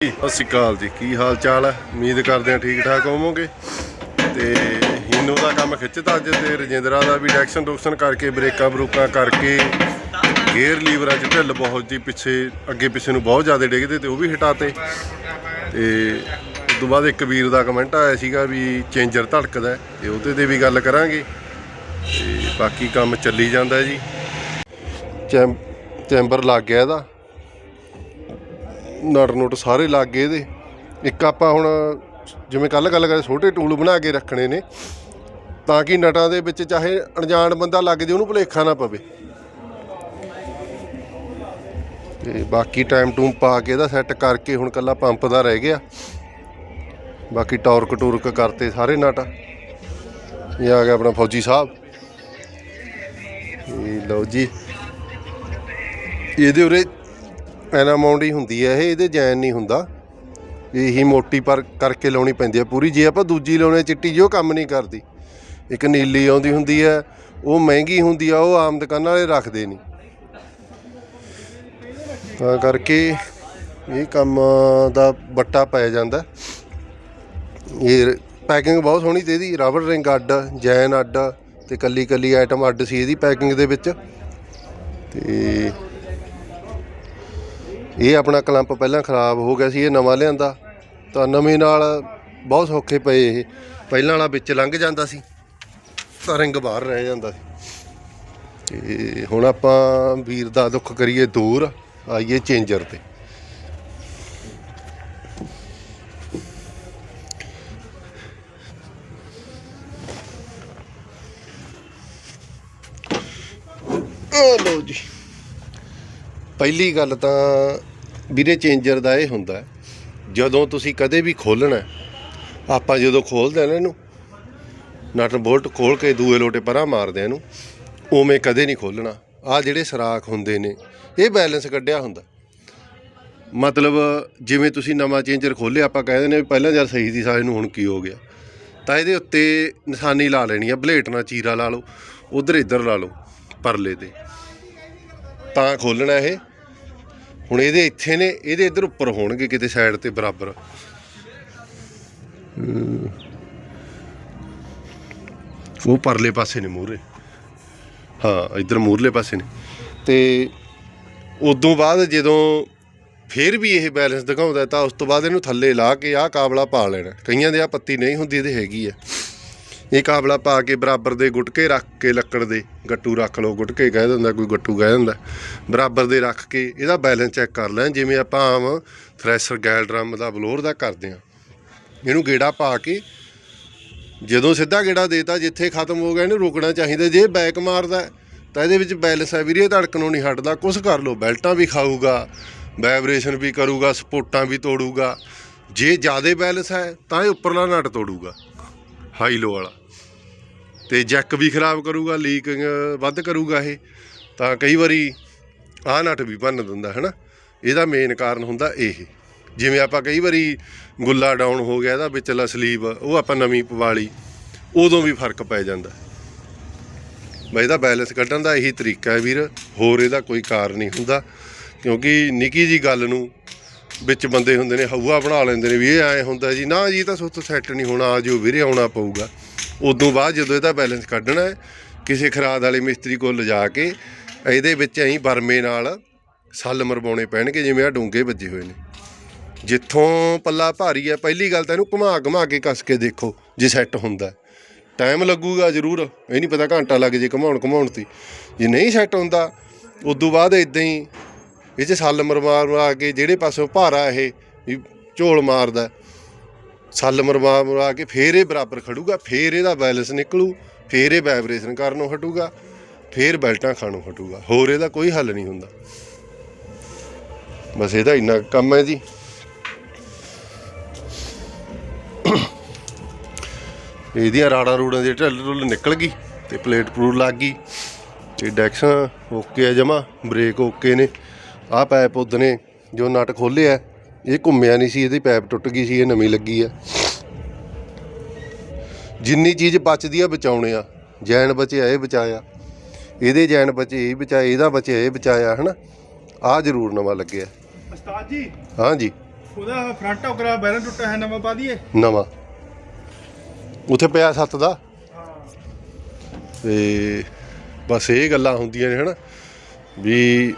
ਸਤਿ ਸ਼੍ਰੀ ਅਕਾਲ ਜੀ। ਕੀ ਹਾਲ ਚਾਲ ਹੈ? ਉਮੀਦ ਕਰਦੇ ਹਾਂ ਠੀਕ ਠਾਕ ਹੋਵੋਗੇ। ਤੇ ਹੀਨੋ ਦਾ ਕੰਮ ਖਿੱਚਤਾ ਅੱਜ ਤੇ ਰਜਿੰਦਰਾ ਦਾ ਵੀ ਡੈਕਸ਼ਨ ਡੁਕਸ਼ਨ ਕਰਕੇ ਬ੍ਰੇਕਾਂ ਬਰੂਕਾਂ ਕਰਕੇ ਗੇਅਰ ਲੀਵਰਾਂ 'ਚ ਢਿੱਲ ਬਹੁਤ ਦੀ ਪਿੱਛੇ ਅੱਗੇ ਪਿੱਛੇ ਨੂੰ ਬਹੁਤ ਜ਼ਿਆਦਾ ਡਿੱਗਦੇ ਤੇ ਉਹ ਵੀ ਹਟਾਤੇ। ਤੇ ਉਸ ਤੋਂ ਬਾਅਦ ਇੱਕ ਵੀਰ ਦਾ ਕਮੈਂਟ ਆਇਆ ਸੀਗਾ ਵੀ ਚੇਂਜਰ ਧੜਕਦਾ ਹੈ, ਤੇ ਉਹਦੇ ਤੇ ਵੀ ਗੱਲ ਕਰਾਂਗੇ। ਤੇ ਬਾਕੀ ਕੰਮ ਚੱਲੀ ਜਾਂਦਾ ਜੀ। ਚੈਮ ਚੈਂਬਰ ਲੱਗ ਗਿਆ ਇਹਦਾ। ਨਟ ਨੁਟ ਸਾਰੇ ਲੱਗ ਗਏ ਇਹਦੇ। ਇੱਕ ਆਪਾਂ ਹੁਣ ਜਿਵੇਂ ਕੱਲ ਗੱਲ ਕਰੇ ਛੋਟੇ ਟੂਲ ਬਣਾ ਕੇ ਰੱਖਣੇ ਨੇ, ਤਾਂ ਕਿ ਨਟਾਂ ਦੇ ਵਿੱਚ ਚਾਹੇ ਅਣਜਾਣ ਬੰਦਾ ਲੱਗ ਜੇ, ਉਹਨੂੰ ਭੁਲੇਖਾ ਨਾ ਪਵੇ। ਤੇ ਬਾਕੀ ਟਾਈਮ ਟੂਮ ਪਾ ਕੇ ਇਹਦਾ ਸੈੱਟ ਕਰਕੇ ਹੁਣ ਕੱਲਾ ਪੰਪ ਦਾ ਰਹਿ ਗਿਆ। ਬਾਕੀ ਟੌਰਕ ਟੂਰਕ ਕਰਤੇ ਸਾਰੇ ਨਟ। ਇਹ ਆ ਗਿਆ ਆਪਣਾ ਫੌਜੀ ਸਾਹਿਬ। ਇਹ ਲਓ ਜੀ। ਇਹਦੇ ਉਰੇ ਐਨਾਮਾਉਂਡ ਹੀ ਹੁੰਦੀ ਹੈ ਇਹ, ਇਹਦੇ ਜੈਨ ਨਹੀਂ ਹੁੰਦਾ। ਇਹੀ ਮੋਟੀ ਪਰ ਕਰਕੇ ਲਾਉਣੀ ਪੈਂਦੀ ਹੈ ਪੂਰੀ। ਜੇ ਆਪਾਂ ਦੂਜੀ ਲਾਉਣੇ ਚਿੱਟੀ, ਜੋ ਕੰਮ ਨਹੀਂ ਕਰਦੀ। ਇੱਕ ਨੀਲੀ ਆਉਂਦੀ ਹੁੰਦੀ ਹੈ, ਉਹ ਮਹਿੰਗੀ ਹੁੰਦੀ ਆ, ਉਹ ਆਮ ਦੁਕਾਨਾਂ ਵਾਲੇ ਰੱਖਦੇ ਨਹੀਂ। ਤਾਂ ਕਰਕੇ ਇਹ ਕੰਮ ਦਾ ਬੱਟਾ ਪੈ ਜਾਂਦਾ। ਇਹ ਪੈਕਿੰਗ ਬਹੁਤ ਸੋਹਣੀ ਤੇ ਇਹਦੀ। ਰਬੜ ਰਿੰਗ ਅੱਡ, ਜੈਨ ਅੱਡ ਤੇ ਕੱਲੀ ਕੱਲੀ ਆਈਟਮ ਅੱਡ ਸੀ ਇਹਦੀ ਪੈਕਿੰਗ ਦੇ ਵਿੱਚ। ਤੇ ਇਹ ਆਪਣਾ ਕਲੰਪ ਪਹਿਲਾਂ ਖਰਾਬ ਹੋ ਗਿਆ ਸੀ ਇਹ ਨਵਾਂ ਲਿਆਂਦਾ। ਤਾਂ ਨਵੇਂ ਨਾਲ ਬਹੁਤ ਸੌਖੇ ਪਏ ਇਹ। ਪਹਿਲਾਂ ਵਾਲਾ ਵਿੱਚ ਲੰਘ ਜਾਂਦਾ ਸੀ ਤਾਂ ਰਿੰਗ ਬਾਹਰ ਰਹਿ ਜਾਂਦਾ ਸੀ। ਤੇ ਹੁਣ ਆਪਾਂ ਵੀਰ ਦਾ ਦੁੱਖ ਕਰੀਏ ਦੂਰ ਆਈਏ ਚੇਂਜਰ ਤੇ। ਲਓ ਜੀ। ਪਹਿਲੀ ਗੱਲ ਤਾਂ ਵੀਰੇ ਚੇਂਜਰ ਦਾ ਇਹ ਹੁੰਦਾ ਜਦੋਂ ਤੁਸੀਂ ਕਦੇ ਵੀ ਖੋਲਣਾ ਆਪਾਂ ਜਦੋਂ ਖੋਲਦੇ ਆ ਨਾ ਇਹਨੂੰ, ਨਟ ਬੋਲਟ ਖੋਲ ਕੇ ਦੂਏ ਲੋਟੇ ਪਰਾਂ ਮਾਰਦੇ ਇਹਨੂੰ, ਉਵੇਂ ਕਦੇ ਨਹੀਂ ਖੋਲਣਾ ਆ ਜਿਹੜੇ ਸਰਾਖ ਹੁੰਦੇ ਨੇ, ਇਹ ਬੈਲੈਂਸ ਕੱਢਿਆ ਹੁੰਦਾ। ਮਤਲਬ ਜਿਵੇਂ ਤੁਸੀਂ ਨਵਾਂ ਚੇਂਜਰ ਖੋਲਿਆ ਆਪਾਂ ਕਹਿੰਦੇ ਨੇ ਵੀ ਪਹਿਲਾਂ ਜਦ ਸਹੀ ਸੀ ਸਾਰੇ ਨੂੰ ਹੁਣ ਕੀ ਹੋ ਗਿਆ। ਤਾਂ ਇਹਦੇ ਉੱਤੇ ਨਿਸ਼ਾਨੀ ਲਾ ਲੈਣੀ ਆ, ਬਲੇਟ ਨਾਲ ਚੀਰਾ ਲਾ ਲਓ, ਉਧਰ ਇੱਧਰ ਲਾ ਲਓ, ਪਰਲੇ ਤੇ। ਤਾਂ ਖੋਲਣਾ ਇਹ। ਹੁਣ ਇਹਦੇ ਇੱਥੇ ਨੇ, ਇਹਦੇ ਇੱਧਰ ਉੱਪਰ ਹੋਣਗੇ ਕਿਤੇ ਸਾਈਡ ਤੇ ਬਰਾਬਰ। ਉਹ ਪਰਲੇ ਪਾਸੇ ਨੇ ਮੂਹਰੇ। ਹਾਂ, ਇੱਧਰ ਮੂਹਰਲੇ ਪਾਸੇ ਨੇ। ਤੇ ਉਦੋਂ ਬਾਅਦ ਜਦੋਂ ਫੇਰ ਵੀ ਇਹ ਬੈਲੈਂਸ ਦਿਖਾਉਂਦਾ ਤਾਂ ਉਸ ਤੋਂ ਬਾਅਦ ਇਹਨੂੰ ਥੱਲੇ ਲਾ ਕੇ ਆਹ ਕਾਬਲਾ ਪਾ ਲੈਣਾ। ਕਈਆਂ ਦੇ ਆ ਪੱਤੀ ਨਹੀਂ ਹੁੰਦੀ ਇਹਦੇ ਹੈਗੀ ਆ। ਇਹ ਕਾਬਲਾ ਪਾ ਕੇ ਬਰਾਬਰ ਦੇ ਗੁਟਕੇ ਰੱਖ ਕੇ ਲੱਕੜ ਦੇ ਗੱਟੂ ਰੱਖ ਲਓ। ਗੁਟਕੇ ਕਹਿ ਦਿੰਦਾ, ਕੋਈ ਗੱਟੂ ਕਹਿ ਦਿੰਦਾ। ਬਰਾਬਰ ਦੇ ਰੱਖ ਕੇ ਇਹਦਾ ਬੈਲੈਂਸ ਚੈੱਕ ਕਰ ਲੈਣ। ਜਿਵੇਂ ਆਪਾਂ ਆਮ ਥ੍ਰੈਸ਼ਰ ਗੈਲ ਡਰਮ ਦਾ ਬਲੋਰ ਦਾ ਕਰਦੇ ਆ ਇਹਨੂੰ ਗੇੜਾ ਪਾ ਕੇ ਜਦੋਂ ਸਿੱਧਾ ਗੇੜਾ ਦੇਤਾ, ਜਿੱਥੇ ਖਤਮ ਹੋ ਗਿਆ, ਇਹਨੂੰ ਰੋਕਣਾ ਚਾਹੀਦਾ। ਜੇ ਬੈਕ ਮਾਰਦਾ ਤਾਂ ਇਹਦੇ ਵਿੱਚ ਬੈਲੈਂਸ ਹੈ ਵੀਰੇ ਧੜਕਣੋਂ ਨਹੀਂ ਹਟਦਾ। ਕੁਛ ਕਰ ਲਓ, ਬੈਲਟਾਂ ਵੀ ਖਾਊਗਾ ਵਾਈਬ੍ਰੇਸ਼ਨ ਵੀ ਕਰੂਗਾ, ਸਪੋਰਟਾਂ ਵੀ ਤੋੜੂਗਾ। ਜੇ ਜ਼ਿਆਦਾ ਬੈਲੈਂਸ ਹੈ, ਤਾਂ ਇਹ ਉੱਪਰਲਾ ਨਟ ਤੋੜੂਗਾ ਹਾਈ ਲੋ ਵਾਲਾ। ਤੇ ਜੈਕ ਵੀ ਖਰਾਬ ਕਰੂਗਾ, ਲੀਕ ਵੱਧ ਕਰੂਗਾ ਇਹ, ਤਾਂ ਕਈ ਵਾਰੀ ਆਹ ਨਟ ਵੀ ਭੰਨ ਦਿੰਦਾ ਹੈ ਨਾ ਇਹਦਾ ਮੇਨ ਕਾਰਨ ਹੁੰਦਾ ਇਹ। ਜਿਵੇਂ ਆਪਾਂ ਕਈ ਵਾਰੀ ਗੁੱਲਾ ਡਾਊਨ ਹੋ ਗਿਆ, ਇਹਦਾ ਵਿਚਲਾ ਸਲੀਵ ਉਹ ਆਪਾਂ ਨਵੀਂ ਪਵਾ ਲਈ ਉਦੋਂ ਵੀ ਫ਼ਰਕ ਪੈ ਜਾਂਦਾ। ਬਈ ਇਹਦਾ ਬੈਲੈਂਸ ਕੱਢਣ ਦਾ ਇਹੀ ਤਰੀਕਾ ਹੈ ਵੀਰ, ਹੋਰ ਇਹਦਾ ਕੋਈ ਕਾਰਨ ਨਹੀਂ ਹੁੰਦਾ, ਕਿਉਂਕਿ ਨਿੱਕੀ ਜੀ ਗੱਲ ਨੂੰ ਵਿੱਚ ਬੰਦੇ ਹੁੰਦੇ ਨੇ, ਹਊਆ ਬਣਾ ਲੈਂਦੇ ਨੇ ਵੀ ਇਹ ਐ ਹੁੰਦਾ ਜੀ, ਨਾ ਜੀ ਤਾਂ ਸੁੱਤ ਸੈੱਟ ਨਹੀਂ ਹੋਣਾ, ਆ ਜੋ ਵੀਰੇ, ਆਉਣਾ ਪਊਗਾ। ਉਦੋਂ ਬਾਅਦ ਜਦੋਂ ਇਹਦਾ ਬੈਲੈਂਸ ਕੱਢਣਾ ਹੈ, ਕਿਸੇ ਖਰਾਦ ਵਾਲੇ ਮਿਸਤਰੀ ਕੋਲ ਲਿਜਾ ਕੇ ਇਹਦੇ ਵਿੱਚ ਐਂ ਬਰਮੇ ਨਾਲ ਸੱਲ ਮਰਵਾਉਣੇ ਪੈਣਗੇ, ਜਿਵੇਂ ਆ ਡੂੰਗੇ ਵੱਜੇ ਹੋਏ ਨੇ। ਜਿੱਥੋਂ ਪੱਲਾ ਭਾਰੀ ਹੈ, ਪਹਿਲੀ ਗੱਲ ਤਾਂ ਇਹਨੂੰ ਘੁਮਾ ਘੁਮਾ ਕੇ ਕੱਸ ਕੇ ਦੇਖੋ ਜੇ ਸੈੱਟ ਹੁੰਦਾ ਟਾਈਮ ਲੱਗੂਗਾ ਜ਼ਰੂਰ, ਇਹ ਨਹੀਂ ਪਤਾ ਘੰਟਾ ਲੱਗ ਜੇ ਘੁਮਾਉਣ ਘੁਮਾਉਣ ਤੇ। ਜੇ ਨਹੀਂ ਸੈੱਟ ਹੁੰਦਾ, ਉਦੋਂ ਬਾਅਦ ਇਦਾਂ ਹੀ ਇਹ 'ਚ ਸੱਲ ਮਰਵਾ ਕੇ ਜਿਹੜੇ ਪਾਸੋਂ ਭਾਰਾ ਇਹ ਵੀ ਝੋਲ ਮਾਰਦਾ ਸੱਲ ਮਰਵਾ ਮਰਵਾ ਕੇ ਫੇਰ ਇਹ ਬਰਾਬਰ ਖੜੂਗਾ, ਫੇਰ ਇਹਦਾ ਬੈਲੈਂਸ ਨਿਕਲੂ, ਫੇਰ ਇਹ ਵਾਈਬ੍ਰੇਸ਼ਨ ਕਰਨੋਂ ਹਟੂਗਾ, ਫੇਰ ਬੈਲਟਾਂ ਖਾਣੋਂ ਹਟੂਗਾ, ਹੋਰ ਇਹਦਾ ਕੋਈ ਹੱਲ ਨਹੀਂ ਹੁੰਦਾ। ਬਸ ਇਹਦਾ ਇੰਨਾ ਕੰਮ ਹੈ ਜੀ। ਇਹਦੀਆਂ ਰਾੜਾਂ ਰੂੜਾਂ ਦੇ ਢਿੱਲ ਢੁੱਲ ਨਿਕਲ ਗਈ ਤੇ ਪਲੇਟ ਪਲੂਟ ਲੱਗ ਗਈ ਤੇ ਡੈਕਸਾਂ ਓਕੇ ਆ ਜਮਾ, ਬ੍ਰੇਕ ਓਕੇ ਨੇ। ਆਹ ਪੈਪ ਉਦਨੇ ਜੋ ਨਟ ਖੋਲਿਆ ਇਹ ਘੁੰਮਿਆ ਨਹੀਂ ਸੀ ਇਹਦੀ ਪੈਪ ਟੁੱਟ ਗਈ ਸੀ ਇਹ ਨਵੀਂ ਲੱਗੀ ਆ। ਜਿੰਨੀ ਚੀਜ਼ ਬਚਦੀ ਆ ਬਚਾਉਣੇ ਆ। ਜੈਨ ਬਚਿਆ ਇਹ ਬਚਾਇਆ। ਇਹਦੇ ਜੈਨ ਬਚੇ ਇਹ ਬਚਾਇਆ ਇਹਦਾ ਬਚਿਆ ਇਹ ਬਚਾਇਆ ਹਨਾ? ਆ ਜ਼ਰੂਰ ਨਵਾਂ ਲੱਗਿਆ। ਉਸਤਾਦ ਜੀ ਹਾਂਜੀ ਉਹਦਾ ਫਰੰਟ ਔਕਰਾ ਬੈਲੈਂਸ ਟੁੱਟਾ ਹੈ ਨਵਾਂ ਪਾ ਦਈਏ? ਨਵਾਂ। ਉੱਥੇ ਪਿਆ ਸੱਤ ਦਾ। ਤੇ ਬਸ ਇਹ ਗੱਲਾਂ ਹੁੰਦੀਆਂ ਨੇ ਹਨਾ? ਵੀ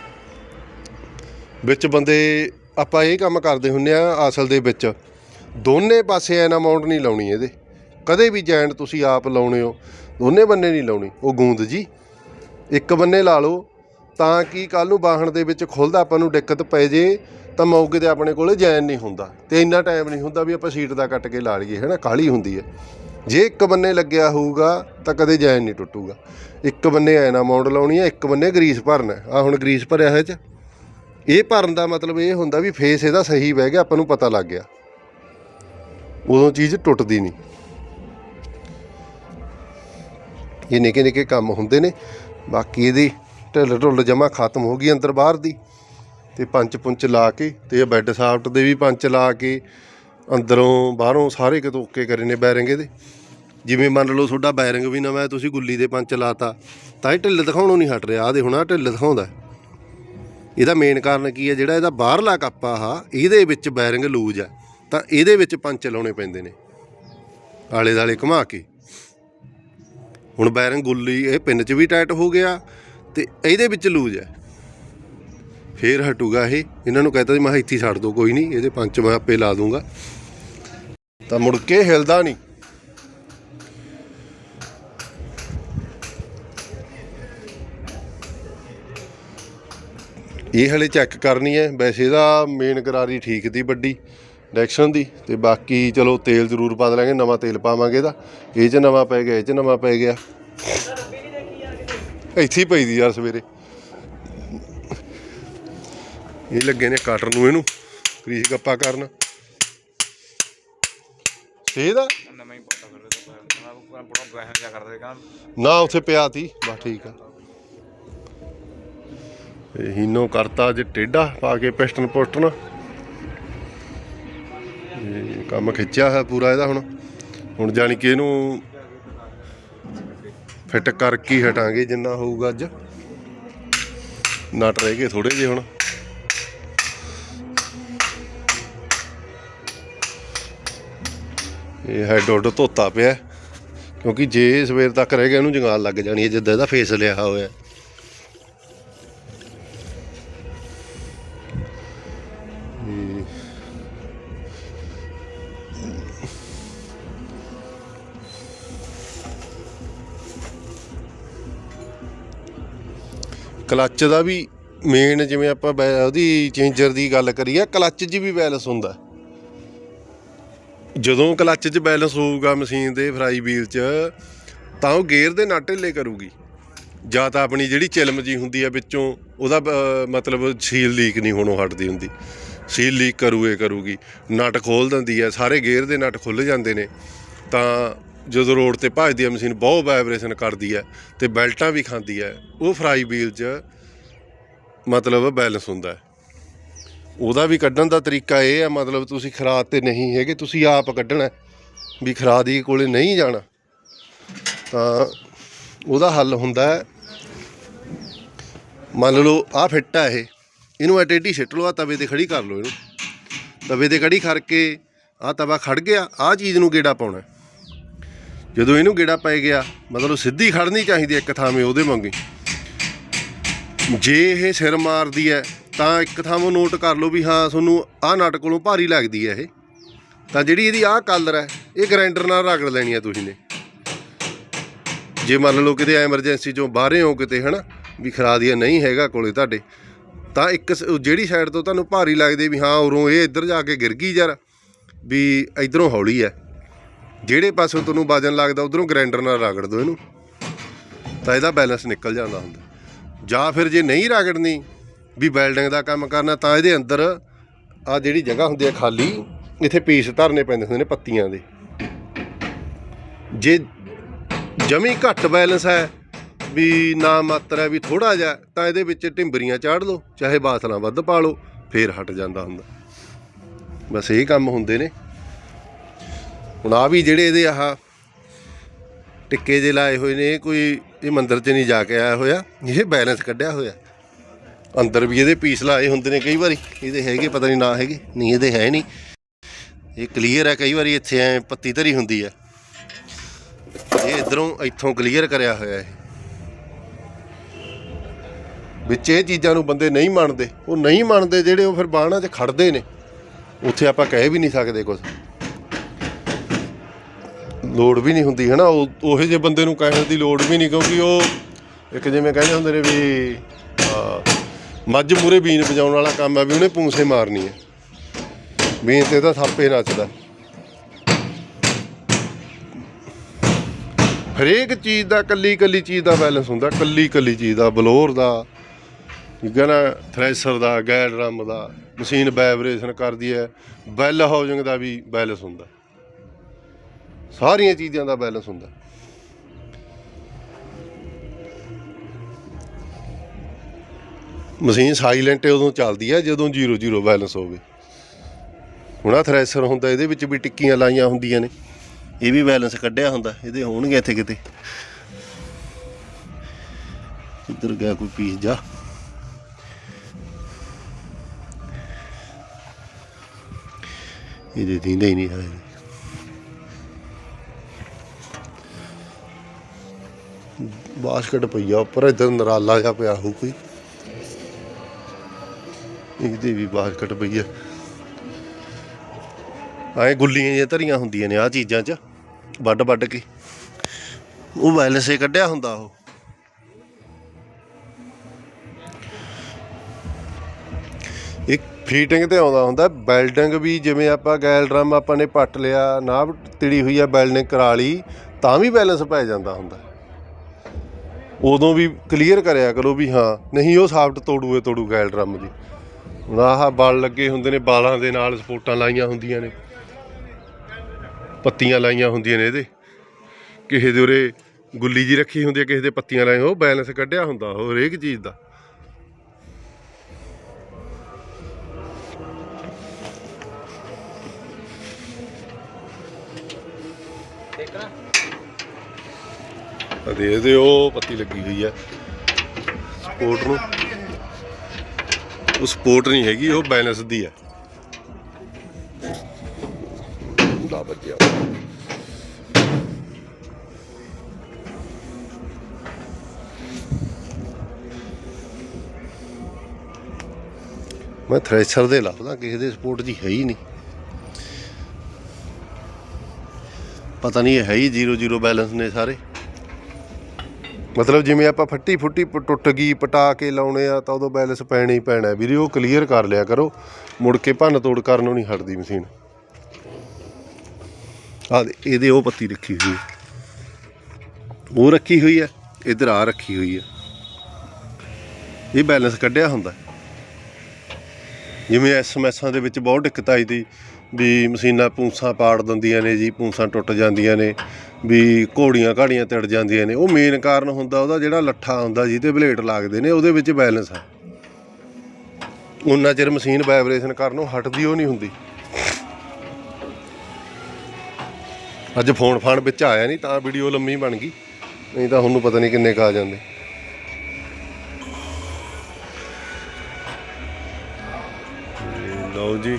ਵਿੱਚ ਬੰਦੇ ਆਪਾਂ ਇਹ ਕੰਮ ਕਰਦੇ ਹੁੰਨੇ ਆ ਅਸਲ ਦੇ ਵਿੱਚ, ਦੋਨੇ ਪਾਸੇ ਐਨ ਅਮਾਉਂਟ ਨਹੀਂ ਲਾਉਣੀ ਇਹਦੇ। ਕਦੇ ਵੀ ਜੈਂਟ ਤੁਸੀਂ ਆਪ ਲਾਉਣੇ ਹੋ, ਦੋਨੇ ਬੰਨੇ ਨਹੀਂ ਲਾਉਣੀ, ਉਹ ਗੂੰਦ ਜੀ। ਇੱਕ ਬੰਨੇ ਲਾ ਲਓ, ਤਾਂ ਕਿ ਕੱਲ ਨੂੰ ਬਾਹਣ ਦੇ ਵਿੱਚ ਖੁੱਲਦਾ ਆਪਾਂ ਨੂੰ ਦਿੱਕਤ ਪੈ ਜੇ, ਤਾਂ ਮੌਕੇ ਤੇ ਆਪਣੇ ਕੋਲੇ ਜੈਨ ਨਹੀਂ ਹੁੰਦਾ। ਤੇ ਇੰਨਾ ਟਾਈਮ ਨਹੀਂ ਹੁੰਦਾ ਵੀ ਆਪਾਂ ਸੀਟ ਦਾ ਕੱਟ ਕੇ ਲਾ ਲਈਏ ਹੈ ਨਾ ਕਾਹਲੀ ਹੁੰਦੀ ਹੈ। ਜੇ ਇੱਕ ਬੰਨੇ ਲੱਗਿਆ ਹੋਊਗਾ, ਤਾਂ ਕਦੇ ਜੈਨ ਨਹੀਂ ਟੁੱਟੂਗਾ। ਇੱਕ ਬੰਨੇ ਐਨਾ ਨਾ ਲਾਉਣੀ ਹੈ, ਇੱਕ ਬੰਨੇ ਗਰੀਸ ਭਰਨਾ ਆ ਹੁਣ ਗਰੀਸ ਭਰਿਆ ਹੈ ਚ। ਇਹ ਭਰਨ ਦਾ ਮਤਲਬ ਇਹ ਹੁੰਦਾ ਵੀ ਫੇਸ ਇਹਦਾ ਸਹੀ ਬਹਿ ਗਿਆ, ਆਪਾਂ ਨੂੰ ਪਤਾ ਲੱਗ ਗਿਆ। ਉਦੋਂ ਚੀਜ਼ ਟੁੱਟਦੀ ਨਹੀਂ। ਇਹ ਨਿੱਕੇ ਨਿੱਕੇ ਕੰਮ ਹੁੰਦੇ ਨੇ, ਬਾਕੀ ਇਹਦੀ ਢਿੱਲ ਢੁੱਲ ਜਮਾ ਖਤਮ ਹੋ ਗਈ ਅੰਦਰ ਬਾਹਰ ਦੀ। ਤੇ ਪੰਚ ਪੁੰਚ ਲਾ ਕੇ, ਤੇ ਇਹ ਬੈੱਡ ਸਾਫਟ ਦੇ ਵੀ ਪੰਚ ਲਾ ਕੇ, ਅੰਦਰੋਂ ਬਾਹਰੋਂ ਸਾਰੇ ਕਿਤੋਂ ਓਕੇ ਕਰੇ ਨੇ ਬੈਰਿੰਗ ਇਹਦੇ। ਜਿਵੇਂ ਮੰਨ ਲਓ ਤੁਹਾਡਾ ਬੈਰਿੰਗ ਵੀ ਨਵਾਂ ਹੈ, ਤੁਸੀਂ ਗੁੱਲੀ ਦੇ ਪੰਚ ਲਾਤਾ, ਤਾਂ ਇਹ ਢਿੱਲ ਦਿਖਾਉਣੋਂ ਨਹੀਂ ਹਟ ਰਿਹਾ। ਆ ਦੇ ਹੁਣ ਆਹ ਢਿੱਲ ਦਿਖਾਉਂਦਾ। ਇਹਦਾ ਮੇਨ ਕਾਰਨ ਕੀ ਹੈ? ਜਿਹੜਾ ਇਹਦਾ ਬਾਹਰਲਾ ਕੱਪ ਆ ਆਹ, ਇਹਦੇ ਵਿੱਚ ਬੈਰਿੰਗ ਲੂਜ ਹੈ ਤਾਂ ਇਹਦੇ ਵਿੱਚ ਪੰਚ ਲਾਉਣੇ ਪੈਂਦੇ ਨੇ। ਆਲੇ ਦਾਲੇ ਘੁਮਾ ਕੇ। ਹੁਣ ਬੈਰਿੰਗ ਗੁੱਲੀ ਇਹ ਪਿੰਨ 'ਚ ਵੀ ਟਾਈਟ ਹੋ ਗਿਆ ਤੇ ਇਹਦੇ ਵਿੱਚ ਲੂਜ ਹੈ ਫੇਰ ਹਟੂਗਾ ਇਹ। ਇਹਨਾਂ ਨੂੰ ਕਹਤਾ ਸੀ, ਮੈਂ ਕਿਹਾ ਇੱਥੇ ਛੱਡ ਦੋ, ਕੋਈ ਨਹੀਂ, ਇਹਦੇ ਪੰਚ ਮੈਂ ਆਪੇ ਲਾ ਦੂੰਗਾ। ਤਾਂ ਮੁੜ ਕੇ ਹਿਲਦਾ ਨਹੀਂ। ਇਹ ਹਲੇ ਚੈੱਕ ਕਰਨੀ ਹੈ ਵੈਸੇ ਇਹਦਾ ਮੇਨ ਕਰਾਰੀ ਠੀਕ ਦੀ ਵੱਡੀ ਡੈਕਸ਼ਨ ਦੀ ਤੇ ਬਾਕੀ ਚਲੋ ਤੇਲ ਜ਼ਰੂਰ ਪਾ ਦੇਵਾਂਗੇ ਨਵਾਂ ਤੇਲ ਪਾਵਾਂਗੇ ਇਹਦਾ ਇਹ 'ਚ ਨਵਾਂ ਪੈ ਗਿਆ ਇਹ 'ਚ ਨਵਾਂ ਪੈ ਗਿਆ ਇੱਥੇ ਹੀ ਪਈ ਦੀ ਯਾਰ ਸਵੇਰੇ ਇਹ ਲੱਗੇ ਨੇ ਕਾਟਰ ਨੂੰ ਇਹਨੂੰ ਕਰੀਸ ਗੱਪਾ ਕਰਨ ਸਹੀ ਦਾ ਨਵਾਂ ਹੀ ਪਤਾ ਫਿਰ ਤਾਂ ਬੜਾ ਬਹਿਨ ਜਾ ਕਰਦੇ ਕਹਿੰਦਾ ਨਾ ਉੱਥੇ ਪਿਆ ਤੀ ਬਸ ਠੀਕ ਆ ਹੀਨੋ ਕਰਤਾ ਅੱਜ ਟੇਡਾ ਪਾ ਕੇ ਪਿਸਟਨ ਪੁਸਟਨ। ਕੰਮ ਖਿੱਚਿਆ ਹੈ ਪੂਰਾ ਇਹਦਾ ਹੁਣ। ਹੁਣ ਜਾਣੀ ਕਿ ਇਹਨੂੰ ਫਿੱਟ ਕਰਕੇ ਹੀ ਹਟਾਂਗੇ ਜਿੰਨਾ ਹੋਊਗਾ ਅੱਜ। ਨਟ ਰਹਿ ਗਏ ਥੋੜੇ ਜਿਹੇ ਹੁਣ। ਇਹ ਹੈਡ ਉੱਡ ਧੋਤਾ ਪਿਆ ਕਿਉਂਕਿ ਜੇ ਸਵੇਰ ਤੱਕ ਰਹਿ ਗਿਆ ਇਹਨੂੰ ਜੰਗਾਲ ਲੱਗ ਜਾਣੀ ਹੈ, ਜਿੱਦਾਂ ਇਹਦਾ ਫੇਸ ਲਿਆ ਹੋਇਆ ਕਲੱਚ ਦਾ ਵੀ ਮੇਨ ਜਿਵੇਂ ਆਪਾਂ ਬੈ- ਉਹਦੀ ਚੇਂਜਰ ਦੀ ਗੱਲ ਕਰੀਏ, ਕਲੱਚ 'ਚ ਵੀ ਬੈਲੈਂਸ ਹੁੰਦਾ। ਜਦੋਂ ਕਲੱਚ 'ਚ ਬੈਲੈਂਸ ਹੋਊਗਾ ਮਸ਼ੀਨ ਦੇ ਫਰਾਈ ਵੀਲ 'ਚ, ਤਾਂ ਉਹ ਗੇਅਰ ਦੇ ਨਾਲ ਢਿੱਲੇ ਕਰੂਗੀ। ਜਾਂ ਤਾਂ ਆਪਣੀ ਜਿਹੜੀ ਚਿਲਮ ਜੀ ਹੁੰਦੀ ਆ ਵਿੱਚੋਂ, ਉਹਦਾ ਮਤਲਬ ਸੀਲ ਲੀਕ ਨਹੀਂ ਹੋਣੋਂ ਹਟਦੀ ਹੁੰਦੀ। ਸੀਲ ਲੀਕ ਕਰੂਏ ਕਰੂਗੀ, ਨਟ ਖੋਲ ਦਿੰਦੀ ਆ, ਸਾਰੇ ਗੇਅਰ ਦੇ ਨਟ ਖੁੱਲ ਜਾਂਦੇ ਨੇ। ਤਾਂ ਜਦੋਂ ਰੋਡ ਤੇ ਭੱਜਦੀ ਹੈ ਮਸ਼ੀਨ ਬਹੁਤ ਵਾਈਬ੍ਰੇਸ਼ਨ ਕਰਦੀ ਹੈ ਤੇ ਬੈਲਟਾਂ ਵੀ ਖਾਂਦੀ ਹੈ ਉਹ ਫਰਾਈ ਵੀਲ 'ਚ ਮਤਲਬ ਬੈਲੈਂਸ ਹੁੰਦਾ ਹੈ। ਉਹਦਾ ਵੀ ਕੱਢਣ ਦਾ ਤਰੀਕਾ ਇਹ ਆ, ਮਤਲਬ ਤੁਸੀਂ ਖਰਾਦ ਤੇ ਨਹੀਂ ਹੈਗੇ, ਤੁਸੀਂ ਆਪ ਕੱਢਣਾ ਵੀ ਖਰਾਦੀ ਕੋਲੇ ਨਹੀਂ ਜਾਣਾ। ਤਾਂ ਉਹਦਾ ਹੱਲ ਹੁੰਦਾ ਹੈ। ਮੰਨ ਲਓ ਆ ਫਿੱਟ ਆ ਇਹ, ਇਹਨੂੰ ਐ ਟੇਢੀ ਸਿੱਟ ਲਓ ਆ ਤਵੇ ਤੇ ਖੜੀ ਕਰ ਲਓ ਇਹਨੂੰ। ਤਵੇ ਤੇ ਖੜੀ ਕਰਕੇ ਆ ਤਵਾ ਖੜ ਗਿਆ ਆ ਚੀਜ਼ ਨੂੰ ਗੇੜਾ ਪਾਉਣਾ ਜਦੋਂ ਇਹਨੂੰ ਗੇੜਾ ਪੈ ਗਿਆ, ਮਤਲਬ ਸਿੱਧੀ ਖੜਨੀ ਚਾਹੀਦੀ ਇੱਕ ਥਾਂ ਥਾਵੇਂ ਉਹਦੇ ਵਾਂਗੀ ਜੇ ਇਹ ਸਿਰ ਮਾਰਦੀ ਹੈ, ਤਾਂ ਇੱਕ ਥਾਂ ਨੋਟ ਕਰ ਲਓ ਵੀ ਹਾਂ, ਤੁਹਾਨੂੰ ਆਹ ਨਟ ਕੋਲੋਂ ਭਾਰੀ ਲੱਗਦੀ ਹੈ ਇਹ। ਤਾਂ ਜਿਹੜੀ ਇਹਦੀ ਆਹ ਕਲਰ ਹੈ, ਇਹ ਗ੍ਰਾਈਂਡਰ ਨਾਲ ਰਗੜ ਲੈਣੀ ਹੈ ਤੁਸੀਂ ਨੇ। ਜੇ ਮੰਨ ਲਓ ਕਿਤੇ ਐਮਰਜੈਂਸੀ ਚੋਂ ਬਾਹਰੇ ਹੋ ਕਿਤੇ, ਹਨਾ, ਵੀ ਖਰਾ ਦੀਆ ਨਹੀਂ ਹੈਗਾ ਕੋਲੇ ਤੁਹਾਡੇ, ਤਾਂ ਇੱਕ ਜਿਹੜੀ ਸਾਈਡ ਤੋਂ ਤੁਹਾਨੂੰ ਭਾਰੀ ਲੱਗਦੇ ਵੀ ਹਾਂ, ਉਰੋਂ ਇਹ ਇੱਧਰ ਜਾ ਕੇ ਗਿਰ ਗਈ ਯਾਰ ਵੀ ਇਧਰੋਂ ਹੌਲੀ ਹੈ। ਜਿਹੜੇ ਪਾਸੋਂ ਤੁਹਾਨੂੰ ਵਜਨ ਲੱਗਦਾ, ਉਧਰੋਂ ਗ੍ਰਾਈਂਡਰ ਨਾਲ ਰਗੜ ਦਿਓ ਇਹਨੂੰ। ਤਾਂ ਇਹਦਾ ਬੈਲੈਂਸ ਨਿਕਲ ਜਾਂਦਾ ਹੁੰਦਾ। ਜਾਂ ਫਿਰ ਜੇ ਨਹੀਂ ਰਗੜਨੀ, ਵੀ ਵੈਲਡਿੰਗ ਦਾ ਕੰਮ ਕਰਨਾ, ਤਾਂ ਇਹਦੇ ਅੰਦਰ ਆ ਜਿਹੜੀ ਜਗ੍ਹਾ ਹੁੰਦੀ ਹੈ ਖਾਲੀ, ਇੱਥੇ ਪੀਸ ਧਰਨੇ ਪੈਂਦੇ ਹੁੰਦੇ ਨੇ ਪੱਤੀਆਂ ਦੇ। ਜੇ ਜਮੀ ਘੱਟ ਬੈਲੈਂਸ ਹੈ, ਵੀ ਨਾ ਮਾਤਰ ਹੈ, ਵੀ ਥੋੜਾ ਜਿਹਾ, ਤਾਂ ਇਹਦੇ ਵਿੱਚ ਢਿੰਬਰੀਆਂ ਚਾੜ ਲਓ, ਚਾਹੇ ਬਾਸਲਾਂ ਵੱਧ ਪਾ ਲਓ, ਫੇਰ ਹਟ ਜਾਂਦਾ ਹੁੰਦਾ। ਬਸ ਇਹ ਕੰਮ ਹੁੰਦੇ ਨੇ। ਹੁਣ ਆ ਵੀ ਜਿਹੜੇ ਇਹਦੇ ਆਹ ਟਿੱਕੇ ਜੇ ਲਾਏ ਹੋਏ ਨੇ ਕੋਈ, ਇਹ ਮੰਦਿਰ 'ਚ ਨਹੀਂ ਜਾ ਕੇ ਆਇਆ ਹੋਇਆ। ਇਹ ਬੈਲੈਂਸ ਕੱਢਿਆ ਹੋਇਆ। ਅੰਦਰ ਵੀ ਇਹਦੇ ਪੀਸ ਲਾਏ ਹੁੰਦੇ ਨੇ ਕਈ ਵਾਰੀ। ਇਹਦੇ ਹੈਗੇ, ਪਤਾ ਨਹੀਂ ਨਾ ਹੈਗੇ। ਨਹੀਂ, ਇਹਦੇ ਹੈ ਨਹੀਂ। ਇਹ ਕਲੀਅਰ ਹੈ, ਕਈ ਵਾਰੀ ਇੱਥੇ ਐ ਪੱਤੀ ਧਰੀ ਹੁੰਦੀ ਹੈ। ਇਹ ਇਧਰੋਂ ਇੱਥੋਂ ਕਲੀਅਰ ਕਰਿਆ ਹੋਇਆ ਹੈ ਵਿੱਚ ਇਹ ਚੀਜ਼ਾਂ ਨੂੰ ਬੰਦੇ ਨਹੀਂ ਮੰਨਦੇ। ਉਹ ਨਹੀਂ ਮੰਨਦੇ ਜਿਹੜੇ ਉਹ ਫਿਰ ਬਾਣਾ 'ਚ ਖੜਦੇ ਨੇ। ਉੱਥੇ ਆਪਾਂ ਕਹਿ ਵੀ ਨਹੀਂ ਸਕਦੇ ਕੁਝ ਲੋੜ ਵੀ ਨਹੀਂ ਹੁੰਦੀ ਹੈ ਨਾ ਉਹ, ਉਹੇ ਜਿਹੇ ਬੰਦੇ ਨੂੰ ਕਹਿਣ ਦੀ ਲੋੜ ਵੀ ਨਹੀਂ, ਕਿਉਂਕਿ ਉਹ ਇੱਕ ਜਿਵੇਂ ਕਹਿੰਦੇ ਹੁੰਦੇ ਨੇ ਵੀ ਮੱਝ ਮੂਰੇ ਬੀਨ ਵਜਾਉਣ ਵਾਲਾ ਕੰਮ ਹੈ ਵੀ ਉਹਨੇ ਪੂੰਸੇ ਮਾਰਨੀ ਹੈ। ਬੀਨ ਤੇ ਤਾਂ ਥਾਪੇ ਨੱਚਦਾ। ਹਰੇਕ ਚੀਜ਼ ਦਾ ਕੱਲੀ ਕੱਲੀ ਚੀਜ਼ ਦਾ ਬੈਲੈਂਸ ਹੁੰਦਾ ਕੱਲੀ ਕੱਲੀ ਚੀਜ਼ ਦਾ, ਬਲੋਰ ਦਾ ਠੀਕ ਹੈ ਨਾ ਥ੍ਰੈਸ਼ਰ ਦਾ ਗੈਰ ਡਰਮ ਦਾ ਮਸ਼ੀਨ ਵਾਈਬ੍ਰੇਸ਼ਨ ਕਰਦੀ ਹੈ ਬੈਲ ਹਾਊਸਿੰਗ ਦਾ ਵੀ ਬੈਲੈਂਸ ਹੁੰਦਾ। ਸਾਰੀਆਂ ਚੀਜ਼ਾਂ ਦਾ ਬੈਲੈਂਸ ਹੁੰਦਾ। ਮਸ਼ੀਨ ਸਾਇਲੈਂਟ ਉਦੋਂ ਚੱਲਦੀ ਹੈ ਜਦੋਂ 0-0 ਬੈਲੈਂਸ ਹੋਵੇ। ਹੁਣ ਆ ਥ੍ਰੈਸ਼ਰ ਹੁੰਦਾ, ਇਹਦੇ ਵਿੱਚ ਵੀ ਟਿੱਕੀਆਂ ਲਾਈਆਂ ਹੁੰਦੀਆਂ ਨੇ। ਇਹ ਵੀ ਬੈਲੈਂਸ ਕੱਢਿਆ ਹੁੰਦਾ, ਇਹਦੇ ਹੋਣਗੇ ਇੱਥੇ ਕਿਤੇ। ਇੱਧਰ ਗਿਆ ਕੋਈ ਪੀਸ ਜਾ? ਇਹਦੇ ਦਿੰਦੇ ਹੀ ਨਹੀਂ ਹੈ ਬਾਸਕਟ ਪਈਆ ਉੱਪਰ ਇਧਰ ਨਰਾਲਾ ਜਿਹਾ ਪਿਆ ਹੋਊ ਕੋਈ। ਇਹਦੀ ਵੀ ਬਾਸਕਟ ਪਈ ਆ। ਗੁੱਲੀਆਂ ਜਿਹੀਆਂ ਧਰੀਆਂ ਹੁੰਦੀਆਂ ਨੇ ਆ ਚੀਜ਼ਾਂ 'ਚ, ਵੱਡ ਵੱਡ ਕੇ। ਉਹ ਵਾਇਰਲੈਸ ਹੀ ਕੱਢਿਆ ਹੁੰਦਾ ਉਹ। ਇੱਕ ਫੀਟਿੰਗ ਤੇ ਆਉਂਦਾ ਹੁੰਦਾ, ਬੈਲਡਿੰਗ ਵੀ ਜਿਵੇਂ ਆਪਾਂ ਗੈਲ ਡਰਮ ਆਪਾਂ ਨੇ ਪੱਟ ਲਿਆ ਨਾਬ ਤਿੜੀ ਹੋਈ ਆ, ਬੈਲਡਿੰਗ ਕਰਾ ਲਈ, ਤਾਂ ਵੀ ਬੈਲੈਂਸ ਪੈ ਜਾਂਦਾ ਹੁੰਦਾ। ਉਦੋਂ ਵੀ ਕਲੀਅਰ ਕਰਿਆ ਕਰੋ ਵੀ ਹਾਂ, ਨਹੀਂ ਉਹ ਸਾਫਟ ਤੋੜੂਏ ਤੋੜੂ ਗੈਲ ਡਰਮ ਦੀ ਆਹ ਬਾਲ ਲੱਗੇ ਹੁੰਦੇ ਨੇ, ਬਾਲਾਂ ਦੇ ਨਾਲ ਸਪੋਰਟਾਂ ਲਾਈਆਂ ਹੁੰਦੀਆਂ ਨੇ। ਪੱਤੀਆਂ ਲਾਈਆਂ ਹੁੰਦੀਆਂ ਨੇ ਇਹਦੇ। ਕਿਸੇ ਦੇ ਉਰੇ ਗੁੱਲੀ ਜੀ ਰੱਖੀ ਹੁੰਦੀ ਹੈ, ਕਿਸੇ ਦੇ ਪੱਤੀਆਂ ਲਾਈਆਂ, ਉਹ ਬੈਲੈਂਸ ਕੱਢਿਆ ਹੁੰਦਾ ਉਹ ਹਰੇਕ ਚੀਜ਼ ਦਾ। ਅਤੇ ਇਹਦੇ ਉਹ ਪੱਤੀ ਲੱਗੀ ਹੋਈ ਹੈ ਸਪੋਰਟ ਨੂੰ। ਉਹ ਸਪੋਰਟ ਨਹੀਂ ਹੈਗੀ, ਉਹ ਬੈਲੈਂਸ ਦੀ ਹੈ ਦਾ ਬੱਜਿਆ ਮੈਂ ਥ੍ਰੈਸ਼ਰ ਦੇ ਲੱਭਦਾ, ਕਿਸੇ ਦੇ ਸਪੋਰਟ ਦੀ ਹੈ ਹੀ ਨਹੀਂ। ਪਤਾ ਨਹੀਂ ਇਹ ਹੈ ਹੀ 0-0 ਬੈਲੈਂਸ ਨੇ ਸਾਰੇ। ਮਤਲਬ ਜਿਵੇਂ ਆਪਾਂ ਫੱਟੀ ਫੁੱਟੀ ਟੁੱਟ ਗਈ ਪਟਾ ਕੇ ਲਾਉਣੇ ਆ ਤਾਂ ਉਦੋਂ ਬੈਲੈਂਸ ਪੈਣਾ ਹੀ ਪੈਣਾ ਵੀਰੇ, ਉਹ ਕਲੀਅਰ ਕਰ ਲਿਆ ਕਰੋ, ਮੁੜ ਕੇ ਭੰਨ ਤੋੜ ਕਰਨੋਂ ਨਹੀਂ ਹਟਦੀ ਮਸ਼ੀਨ। ਆ ਇਹਦੇ ਉਹ ਪੱਤੀ ਰੱਖੀ ਹੋਈ ਉਹ ਰੱਖੀ ਹੋਈ ਹੈ, ਇਧਰ ਆ ਰੱਖੀ ਹੋਈ ਹੈ। ਇਹ ਬੈਲੈਂਸ ਕੱਢਿਆ ਹੁੰਦਾ ਜਿਵੇਂ ਐਸਐਮਐਸਾਂ ਦੇ ਵਿੱਚ ਬਹੁਤ ਦਿੱਕਤ ਆਈ ਤੀ ਵੀ ਮਸ਼ੀਨਾਂ ਪੂੰਸਾਂ ਪਾੜ ਦਿੰਦੀਆਂ ਨੇ ਜੀ, ਪੂੰਸਾਂ ਟੁੱਟ ਜਾਂਦੀਆਂ ਨੇ, ਵੀ ਘੋੜੀਆਂ ਘਾੜੀਆਂ ਤਿੜ ਜਾਂਦੀਆਂ ਨੇ। ਉਹ ਮੇਨ ਕਾਰਨ ਹੁੰਦਾ ਉਹਦਾ ਜਿਹੜਾ ਲੱਠਾ ਹੁੰਦਾ ਜਿਹਦੇ ਬਲੇਡ ਲੱਗਦੇ ਨੇ, ਉਹਦੇ ਵਿੱਚ ਬੈਲੈਂਸ ਆ। ਉਹਨਾਂ ਚਿਰ ਮਸ਼ੀਨ ਵਾਈਬ੍ਰੇਸ਼ਨ ਕਰਨੋਂ ਹਟਦੀ ਉਹ ਨਹੀਂ ਹੁੰਦੀ। ਅੱਜ ਫੋਨ ਫਾਨ ਵਿੱਚ ਆਇਆ ਨਹੀਂ ਤਾਂ ਵੀਡੀਓ ਲੰਮੀ ਬਣ ਗਈ। ਨਹੀਂ ਤਾਂ ਤੁਹਾਨੂੰ ਪਤਾ ਨਹੀਂ ਕਿੰਨੇ ਕਾ ਜਾਂਦੇ। ਲਓ ਜੀ।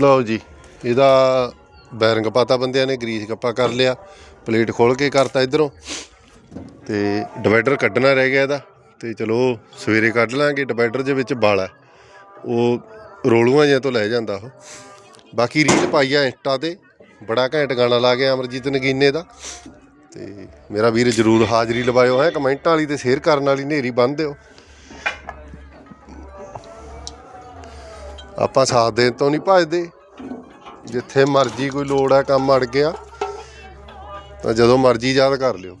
ਲਓ ਜੀ, ਇਹਦਾ ਬੈਰਿੰਗ ਪਾਤਾ ਬੰਦਿਆਂ ਨੇ, ਗਰੀਸ ਕੱਪਾ ਕਰ ਲਿਆ, ਪਲੇਟ ਖੋਲ ਕੇ ਕਰਤਾ ਇਧਰੋਂ। ਤੇ ਡਿਵਾਈਡਰ ਕੱਢਣਾ ਰਹਿ ਗਿਆ ਇਹਦਾ, ਤੇ ਚਲੋ ਸਵੇਰੇ ਕੱਢ ਲਾਂਗੇ, ਡਿਵਾਈਡਰ ਦੇ ਵਿੱਚ ਬਲ ਹੈ। ਉਹ ਰੋਲੂਆਂ ਜਿਹਾ ਤੋਂ ਲੈ ਜਾਂਦਾ ਉਹ। ਬਾਕੀ ਰੀਲ ਪਾਈ ਆ ਇੰਸਟਾ ਤੇ, ਬੜਾ ਘੈਂਟ ਗਾਣਾ ਲਾ ਗਿਆ ਅਮਰਜੀਤ ਨਗੀਨੇ ਦਾ। ਤੇ ਮੇਰਾ ਵੀਰ ਜਰੂਰ ਹਾਜ਼ਰੀ ਲਵਾਇਓ ਹੈ, ਕਮੈਂਟਾਂ ਵਾਲੀ ਤੇ ਸ਼ੇਅਰ ਕਰਨ ਵਾਲੀ ਨੇਰੀ ਬੰਨ ਦਿਓ। ਆਪਾਂ ਸਾਥ ਦੇਣ ਤੋਂ ਨਹੀਂ ਭੱਜਦੇ। ਜਿੱਥੇ ਮਰਜ਼ੀ ਕੋਈ ਲੋੜ ਹੈ ਕੰਮ ਅੜ ਗਿਆ, ਤਾਂ ਜਦੋਂ ਮਰਜ਼ੀ ਯਾਦ ਕਰ ਲਿਓ।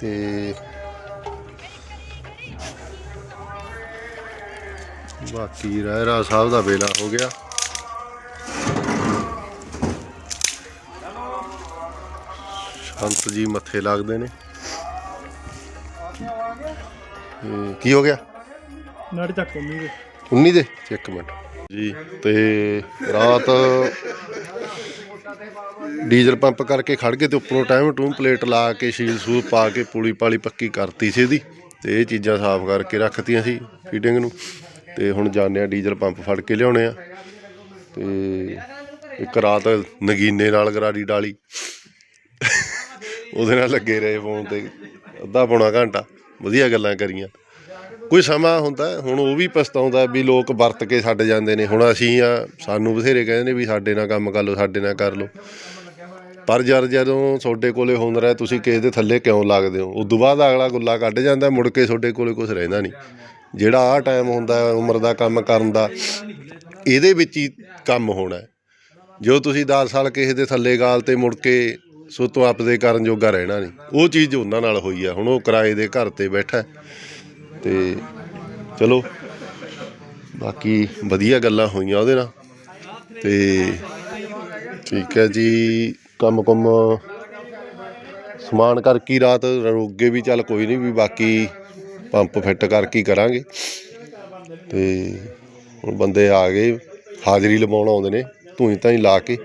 ਤੇ ਬਾਕੀ ਰਹਿਰਾ ਸਾਹਿਬ ਦਾ ਵੇਲਾ ਹੋ ਗਿਆ। ਸੰਤ ਜੀ ਮੱਥੇ ਲੱਗਦੇ ਨੇ। ਕੀ ਹੋ ਗਿਆ? ਨੜ ਚੱਕ ਮੰਮੀ ਦੇ। 19 ਦੇ, ਇੱਕ ਮਿੰਟ। ਜੀ, ਤੇ ਰਾਤ ਡੀਜ਼ਲ ਪੰਪ ਕਰਕੇ ਖੜ ਗਏ ਤੇ ਉੱਪਰੋਂ ਟਾਈਮ ਟੂਮ ਪਲੇਟ ਲਾ ਕੇ, ਸ਼ੀਲ ਸੂਲ ਪਾ ਕੇ, ਪੂਲੀ ਪਾਲੀ ਪੱਕੀ ਕਰਤੀ ਸੀ ਇਹਦੀ। ਤੇ ਇਹ ਚੀਜ਼ਾਂ ਸਾਫ਼ ਕਰਕੇ ਰੱਖਤੀਆਂ ਸੀ ਫੀਡਿੰਗ ਨੂੰ। ਤੇ ਹੁਣ ਜਾਂਦੇ ਆ ਡੀਜ਼ਲ ਪੰਪ ਫੜ ਕੇ ਲਿਆਉਣੇ ਆ। ਤੇ ਇੱਕ ਰਾਤ ਨਗੀਨੇ ਨਾਲ ਗਰਾਰੀ ਡਾਲੀ। ਉਹਦੇ ਨਾਲ ਲੱਗੇ ਰਹੇ ਫੋਨ ਤੇ। ਅੱਧਾ ਪੌਣਾ ਘੰਟਾ। ਵਧੀਆ ਗੱਲਾਂ ਕਰੀਆਂ। ਕੋਈ ਸਮਾਂ ਹੁੰਦਾ, ਹੁਣ ਉਹ ਵੀ ਪਛਤਾਉਂਦਾ ਵੀ ਲੋਕ ਵਰਤ ਕੇ ਛੱਡ ਜਾਂਦੇ ਨੇ। ਹੁਣ ਅਸੀਂ ਆ, ਸਾਨੂੰ ਬਥੇਰੇ ਕਹਿੰਦੇ ਨੇ ਵੀ ਸਾਡੇ ਨਾਲ ਕੰਮ ਕਰ ਲਓ, ਸਾਡੇ ਨਾਲ ਕਰ ਲਓ। ਪਰ ਜਦ ਜਦੋਂ ਤੁਹਾਡੇ ਕੋਲੇ ਹੁੰਦਾ ਹੈ ਤੁਸੀਂ ਕਿਸੇ ਦੇ ਥੱਲੇ ਕਿਉਂ ਲੱਗਦੇ ਹੋ? ਉਦੋਂ ਬਾਅਦ ਅਗਲਾ ਗੁੱਲਾ ਕੱਢ ਜਾਂਦਾ, ਮੁੜ ਕੇ ਤੁਹਾਡੇ ਕੋਲੇ ਕੁਝ ਰਹਿੰਦਾ ਨਹੀਂ। ਜਿਹੜਾ ਆਹ ਟਾਈਮ ਹੁੰਦਾ, ਉਮਰ ਦਾ ਕੰਮ ਕਰਨ ਦਾ, ਇਹਦੇ ਵਿੱਚ ਹੀ ਕੰਮ ਹੋਣਾ ਜੋ ਤੁਸੀਂ 10 ਸਾਲ ਕਿਸੇ ਦੇ ਥੱਲੇ ਗਾਲ ਤੇ ਮੁੜ ਕੇ ਸੋ ਤੋਂ ਆਪਦੇ ਕਰਨ ਜੋਗਾ ਰਹਿਣਾ ਨਹੀਂ। ਉਹ ਚੀਜ਼ ਉਹਨਾਂ ਨਾਲ ਹੋਈ ਆ, ਹੁਣ ਉਹ ਕਿਰਾਏ ਦੇ ਘਰ ਤੇ ਬੈਠਾ ਤੇ ਚਲੋ, ਬਾਕੀ ਵਧੀਆ ਗੱਲਾਂ ਹੋਈਆਂ ਉਹਦੇ ਨਾਲ। ਤੇ ਠੀਕ ਹੈ ਜੀ, ਕੰਮ ਕੰਮ ਸਮਾਨ ਕਰਕੇ ਹੀ ਰਾਤ ਰੋਗੇ ਵੀ ਚੱਲ ਕੋਈ ਨਹੀਂ ਵੀ ਬਾਕੀ ਪੰਪ ਫਿੱਟ ਕਰਕੇ ਕਰਾਂਗੇ। ਤੇ ਹੁਣ ਬੰਦੇ ਆ ਗਏ, ਹਾਜ਼ਰੀ ਲਵਾਉਣ ਆਉਂਦੇ ਨੇ, ਧੂਈ ਤਾਂ ਹੀ ਲਾ ਕੇ।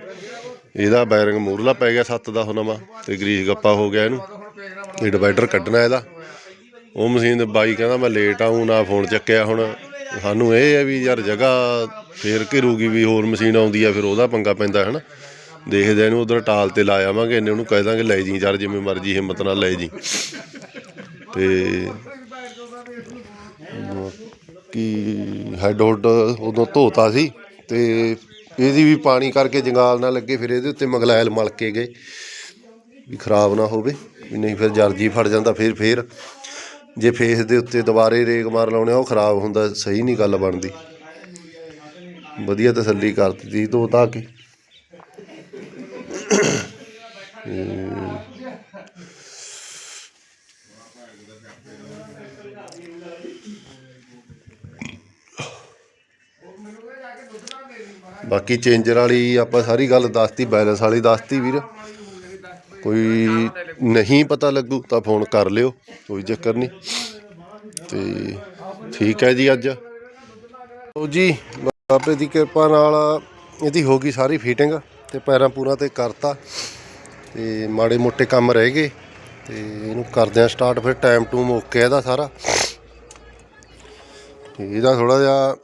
ਇਹਦਾ ਬੈਰਿੰਗ ਮੂਰਲਾ ਪੈ ਗਿਆ ਸੱਤ ਦਾ ਨਵਾਂ ਤੇ ਗਰੀਸ ਗੱਪਾ ਹੋ ਗਿਆ ਇਹਨੂੰ। ਇਹ ਡਿਵਾਈਡਰ ਕੱਢਣਾ ਇਹਦਾ। ਉਹ ਮਸ਼ੀਨ ਦੇ ਬਾਈ ਕਹਿੰਦਾ ਮੈਂ ਲੇਟ ਆਉਂ ਨਾ ਫੋਨ ਚੱਕਿਆ ਹੁਣ। ਸਾਨੂੰ ਇਹ ਹੈ ਵੀ ਯਾਰ ਜਗ੍ਹਾ ਫੇਰ ਘਿਰੂਗੀ ਵੀ ਹੋਰ ਮਸ਼ੀਨ ਆਉਂਦੀ ਆ, ਫਿਰ ਉਹਦਾ ਪੰਗਾ ਪੈਂਦਾ ਹੈ ਨਾ ਦੇਖਦੇ ਆ ਇਹਨੂੰ ਉਧਰ ਟਾਲ ਤੇ ਲਾ ਆਵਾਂਗੇ, ਇਹਨੇ ਉਹਨੂੰ ਕਹਿ ਦਾਂਗੇ, ਲੈ ਜੀ, ਯਾਰ ਜਿਵੇਂ ਮਰਜ਼ੀ ਹਿੰਮਤ ਨਾਲ ਲੈ ਜੀ। ਤੇ ਕੀ ਹੈਡ ਹੁੱਡ ਉਦੋਂ ਧੋਤਾ ਸੀ ਤੇ ਇਹਦੀ ਵੀ ਪਾਣੀ ਕਰਕੇ ਜੰਗਾਲ ਨਾ ਲੱਗੇ, ਫਿਰ ਇਹਦੇ ਉੱਤੇ ਮਗਲੈਲ ਮਲ ਕੇ ਗਏ। ਵੀ ਖਰਾਬ ਨਾ ਹੋਵੇ, ਵੀ ਨਹੀਂ ਫਿਰ ਜਰਜੀ ਫੜ ਜਾਂਦਾ, ਫਿਰ ਫਿਰ ਜੇ ਫੇਸ ਦੇ ਉੱਤੇ ਦੁਬਾਰੇ ਰੇਗ ਮਾਰ ਲਾਉਣੇ ਆ, ਉਹ ਖਰਾਬ ਹੁੰਦਾ ਸਹੀ ਨਹੀਂ ਗੱਲ ਬਣਦੀ। ਵਧੀਆ ਤਸੱਲੀ ਕਰ ਦਿੱਤੀ ਧੋ ਧਾ ਕੇ। ਬਾਕੀ ਚੇਂਜਰ ਵਾਲੀ ਆਪਾਂ ਸਾਰੀ ਗੱਲ ਦੱਸਤੀ ਬੈਲੈਂਸ ਵਾਲੀ ਦੱਸਤੀ ਵੀਰ। ਕੋਈ ਨਹੀਂ ਪਤਾ ਲੱਗੂ ਤਾਂ ਫੋਨ ਕਰ ਲਿਓ, ਕੋਈ ਚੱਕਰ ਨਹੀਂ। ਤੇ ਠੀਕ ਹੈ ਜੀ ਅੱਜ। ਲਓ ਜੀ, ਬਾਬੇ ਦੀ ਕਿਰਪਾ ਨਾਲ ਇਹਦੀ ਹੋ ਗਈ ਸਾਰੀ ਫਿਟਿੰਗ ਤੇ ਪੈਰਾਂ ਪੂਰਾ ਤੇ ਕਰਤਾ। ਤੇ ਮਾੜੇ ਮੋਟੇ ਕੰਮ ਰਹਿ ਗਏ ਤੇ ਇਹਨੂੰ ਕਰਦੇ ਆ ਸਟਾਰਟ ਫਿਰ ਟਾਈਮ ਟੂਮ ਓਕੇ ਇਹਦਾ ਸਾਰਾ। ਇਹਦਾ ਥੋੜਾ ਜਿਹਾ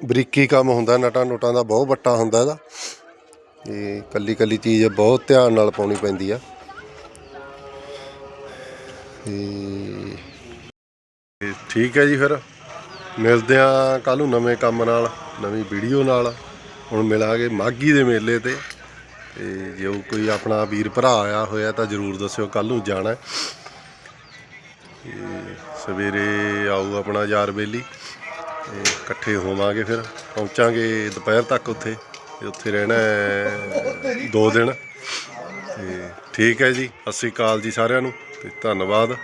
ਬਰੀਕੀ ਕੰਮ ਹੁੰਦਾ, ਨਟਾਂ ਨੋਟਾਂ ਦਾ ਬਹੁਤ ਵੱਟਾ ਹੁੰਦਾ ਇਹਦਾ। ਇਹ ਕੱਲੀ ਕੱਲੀ ਚੀਜ਼ ਬਹੁਤ ਧਿਆਨ ਨਾਲ ਪਾਉਣੀ ਪੈਂਦੀ ਆ। ਤੇ ਠੀਕ ਹੈ ਜੀ ਫਿਰ। ਮਿਲਦੇ ਆ ਕੱਲ ਨੂੰ ਨਵੇਂ ਕੰਮ ਨਾਲ, ਨਵੀਂ ਵੀਡੀਓ ਨਾਲ। ਹੁਣ ਮਿਲਾਂਗੇ ਮਾਗੀ ਦੇ ਮੇਲੇ ਤੇ। ਤੇ ਜੇ ਕੋਈ ਆਪਣਾ ਵੀਰ ਭਰਾ ਆਇਆ ਹੋਇਆ ਤਾਂ ਜਰੂਰ ਦੱਸਿਓ ਕੱਲ ਨੂੰ ਜਾਣਾ। ਹੈ। ਸਵੇਰੇ ਆਊ ਆਪਣਾ ਯਾਰ ਬੇਲੀ। ਤੇ ਇਕੱਠੇ ਹੋਵਾਂਗੇ ਫਿਰ, ਪਹੁੰਚਾਂਗੇ ਦੁਪਹਿਰ ਤੱਕ ਉੱਥੇ। ਤੇ ਉੱਥੇ ਰਹਿਣਾ ਹੈ ਦੋ ਦਿਨ। ਤੇ ਠੀਕ ਹੈ ਜੀ, ਸਤਿ ਸ਼੍ਰੀ ਅਕਾਲ ਜੀ ਸਾਰਿਆਂ ਨੂੰ, ਤੇ ਧੰਨਵਾਦ।